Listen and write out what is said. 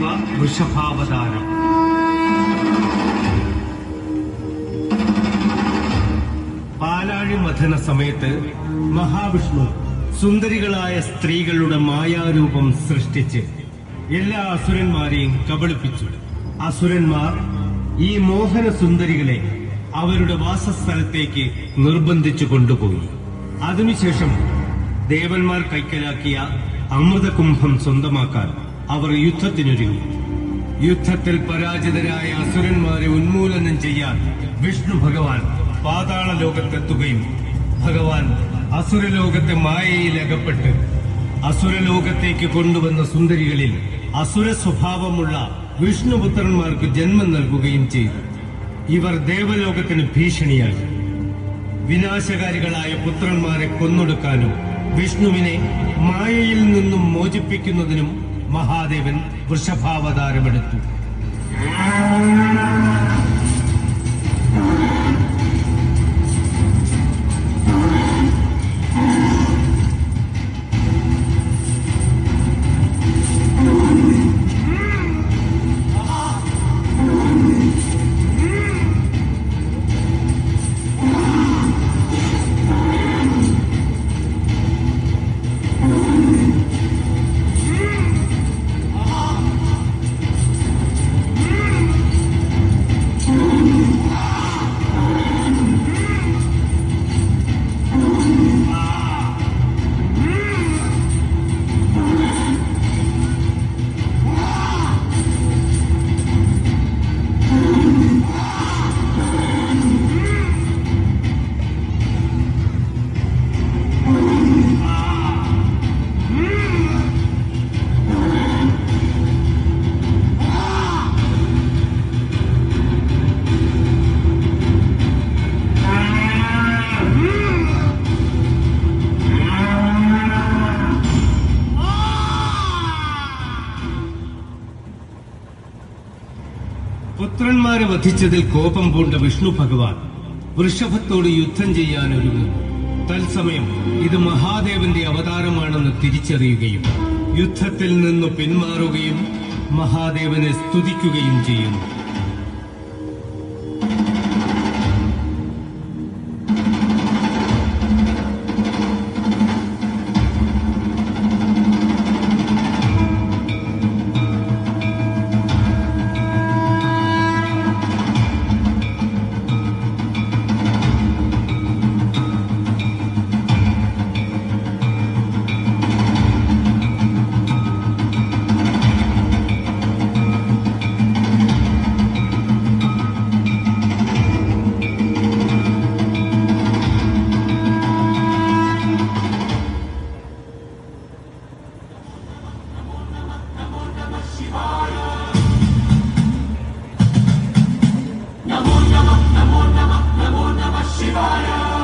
വൃഷഭാവതാരം. പാലാഴി മഥന സമയത്ത് മഹാവിഷ്ണു സുന്ദരികളായ സ്ത്രീകളുടെ മായാരൂപം സൃഷ്ടിച്ച് എല്ലാ അസുരന്മാരെയും കബളിപ്പിച്ചു. അസുരന്മാർ ഈ മോഹന സുന്ദരികളെ അവരുടെ വാസസ്ഥലത്തേക്ക് നിർബന്ധിച്ചു കൊണ്ടുപോയി. അതിനുശേഷം ദേവന്മാർ കൈക്കലാക്കിയ അമൃതകുംഭം സ്വന്തമാക്കാൻ അവർ യുദ്ധത്തിനൊരുങ്ങി. യുദ്ധത്തിൽ പരാജിതരായ അസുരന്മാരെ ഉന്മൂലനം ചെയ്യാൻ വിഷ്ണു ഭഗവാൻ പാതാള ലോകത്തെത്തുകയും ഭഗവാൻ അസുരലോകത്തെ മായയിൽ അകപ്പെട്ട് അസുരലോകത്തേക്ക് കൊണ്ടുവന്ന സുന്ദരികളിൽ അസുര സ്വഭാവമുള്ള വിഷ്ണുപുത്രന്മാർക്ക് ജന്മം നൽകുകയും ചെയ്തു. ഇവർ ദേവലോകത്തിന് ഭീഷണിയായി. വിനാശകാരികളായ പുത്രന്മാരെ കൊന്നൊടുക്കാനും വിഷ്ണുവിനെ മായയിൽ നിന്നും മോചിപ്പിക്കുന്നതിനും മഹാദേവൻ വൃഷഭാവതാരമെടുത്തു. പുത്രന്മാരെ വധിച്ചതിൽ കോപം പൂണ്ട വിഷ്ണു ഭഗവാൻ വൃഷഭത്തോട് യുദ്ധം ചെയ്യാൻ ഒരുങ്ങുന്നു. തത്സമയം ഇത് മഹാദേവന്റെ അവതാരമാണെന്ന് തിരിച്ചറിയുകയും യുദ്ധത്തിൽ നിന്ന് പിന്മാറുകയും മഹാദേവനെ സ്തുതിക്കുകയും ചെയ്യുന്നു. Shivaya.